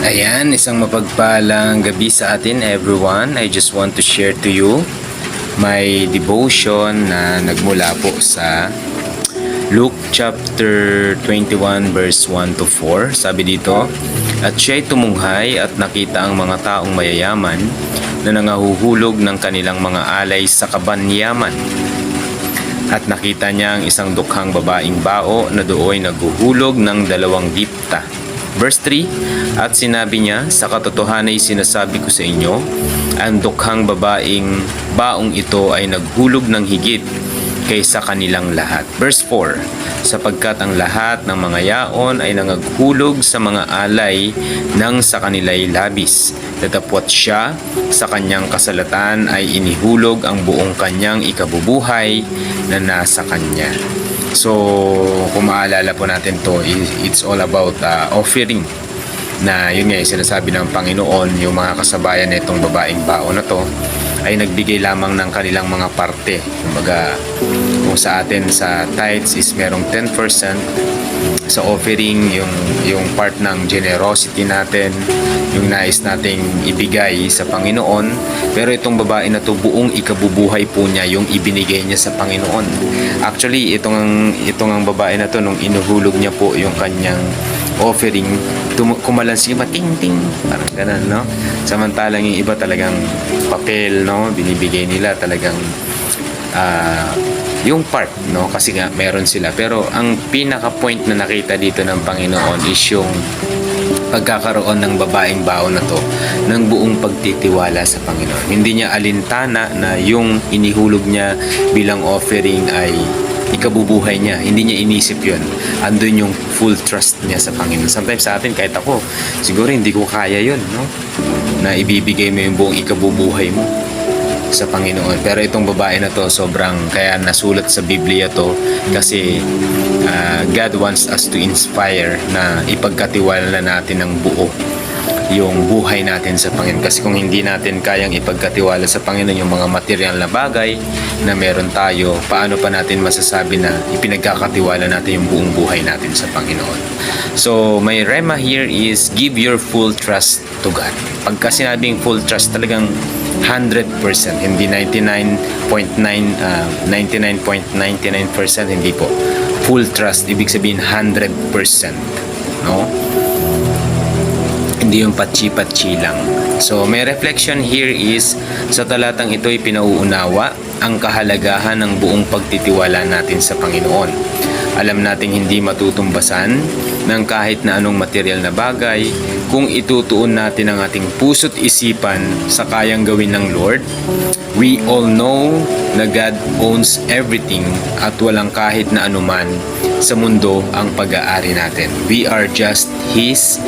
Ayan, isang mapagpalang gabi sa atin everyone. I just want to share to you my devotion na nagmula po sa Luke chapter 21 verse 1 to 4. Sabi dito, At siya'y tumunghay at nakita ang mga taong mayayaman na nangahuhulog ng kanilang mga alay sa kabanyaman. At nakita niya ang isang dukhang babaeng bao na dooy naghuhulog ng dalawang dipta. Verse 3, At sinabi niya, Sa katotohanan ay sinasabi ko sa inyo, ang dukhang babaeng baong ito ay naghulog ng higit kaysa kanilang lahat. Verse 4, Sapagkat ang lahat ng mga yaon ay nangaghulog sa mga alay nang sa kanila'y labis. Tatapwat siya sa kanyang kasalatan ay inihulog ang buong kanyang ikabubuhay na nasa kanya. So, kung maalala po natin to, it's all about uh, offering na yun nga yung sinasabi ng Panginoon, yung mga kasabayan nitong babaeng bao na to ay nagbigay lamang ng kanilang mga parte. Kumbaga, kung sa atin sa tithes is merong 10%, sa offering yung yung part ng generosity natin yung nais nating ibigay sa Panginoon. Pero itong babae na to buong ikabubuhay po niya yung ibinigay niya sa Panginoon. Actually itong itong ang babae na to nung inuhulog niya po yung kanyang offering tum- kumalansi ba ting ting parang ganun no? Samantalang yung iba talagang papel no? Binibigay nila talagang ah, yung part, no? Kasi nga, meron sila. Pero ang pinaka-point na nakita dito ng Panginoon is yung pagkakaroon ng babaeng bao na to ng buong pagtitiwala sa Panginoon. Hindi niya alintana na yung inihulog niya bilang offering ay ikabubuhay niya. Hindi niya inisip yon. Andun yung full trust niya sa Panginoon. Sometimes sa atin, kahit ako, siguro hindi ko kaya yon no? Na ibibigay mo yung buong ikabubuhay mo sa Panginoon. Pero itong babae na to, sobrang kaya nasulat sa Biblia to kasi ah, God wants us to inspire na ipagkatiwala natin ng buo yung buhay natin sa Panginoon. Kasi kung hindi natin kayang ipagkatiwala sa Panginoon yung mga material na bagay na meron tayo, paano pa natin masasabi na ipinagkakatiwala natin yung buong buhay natin sa Panginoon. So, my rema here is give your full trust to God. Pagka sinabing full trust, talagang 100%, hindi 99.9 ah, 99.99% hindi po. Full trust ibig sabihin 100%, no? Hindi yung patsi-patsi lang. So, may reflection here is sa talatang ito ay pinauunawa ang kahalagahan ng buong pagtitiwala natin sa Panginoon. Alam nating hindi matutumbasan ng kahit na anong material na bagay kung itutuon natin ang ating puso't isipan sa kayang gawin ng Lord. We all know na God owns everything at walang kahit na anuman sa mundo ang pag-aari natin. We are just His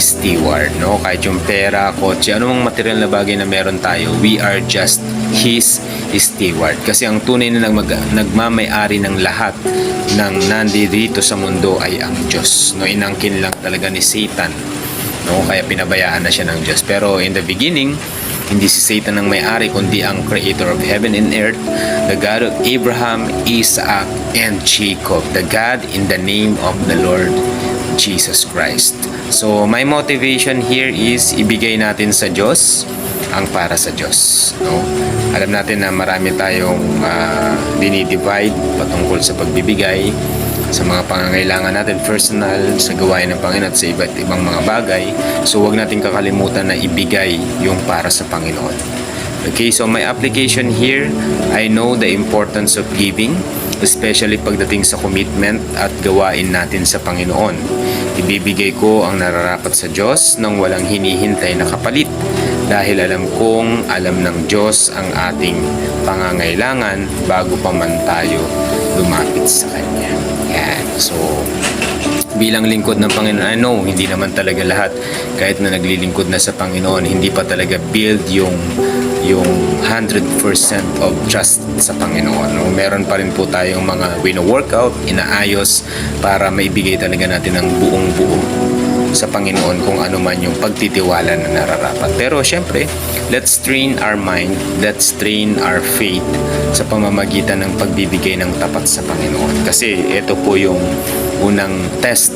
steward, no? Kahit yung pera, kotse, anumang material na bagay na meron tayo, we are just His steward. Kasi ang tunay na nagmag- nagmamay-ari ng lahat ng nandito sa mundo ay ang Diyos. No, inangkin lang talaga ni Satan. No, kaya pinabayaan na siya ng Diyos. Pero in the beginning, hindi si Satan ang may-ari kundi ang creator of heaven and earth, the God of Abraham, Isaac, and Jacob, the God in the name of the Lord Jesus Christ. So, my motivation here is ibigay natin sa Diyos ang para sa Diyos. No? Alam natin na marami tayong uh, dinidivide patungkol sa pagbibigay sa mga pangangailangan natin personal, sa gawain ng Panginoon at sa iba't ibang mga bagay. So, huwag natin kakalimutan na ibigay yung para sa Panginoon. Okay, so my application here, I know the importance of giving, especially pagdating sa commitment at gawain natin sa Panginoon. Ibibigay ko ang nararapat sa Diyos nang walang hinihintay na kapalit dahil alam kong alam ng Diyos ang ating pangangailangan bago pa man tayo lumapit sa Kanya. Yan. So, bilang lingkod ng Panginoon, I know, hindi naman talaga lahat, kahit na naglilingkod na sa Panginoon, hindi pa talaga build yung yung 100% of trust sa Panginoon. No? Meron pa rin po tayong mga wino-workout, inaayos para maibigay talaga natin ang buong buo sa Panginoon kung ano man yung pagtitiwala na nararapat. Pero syempre, let's train our mind, let's train our faith sa pamamagitan ng pagbibigay ng tapat sa Panginoon. Kasi ito po yung unang test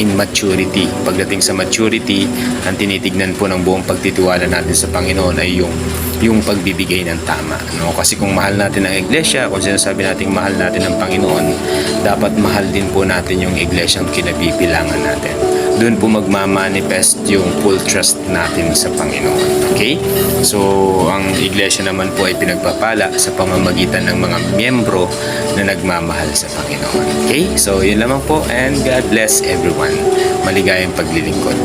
in maturity. Pagdating sa maturity, ang tinitignan po ng buong pagtitiwala natin sa Panginoon ay yung yung pagbibigay ng tama. No? Kasi kung mahal natin ang iglesia, kung sinasabi natin mahal natin ang Panginoon, dapat mahal din po natin yung iglesyang kinabibilangan natin. Doon po magmamanifest yung full trust natin sa Panginoon. Okay? So, ang iglesia naman po ay pinagpapala sa pamamagitan ng mga miyembro na nagmamahal sa Panginoon. Okay? So, yun lamang po and God bless everyone. Maligayang paglilingkod.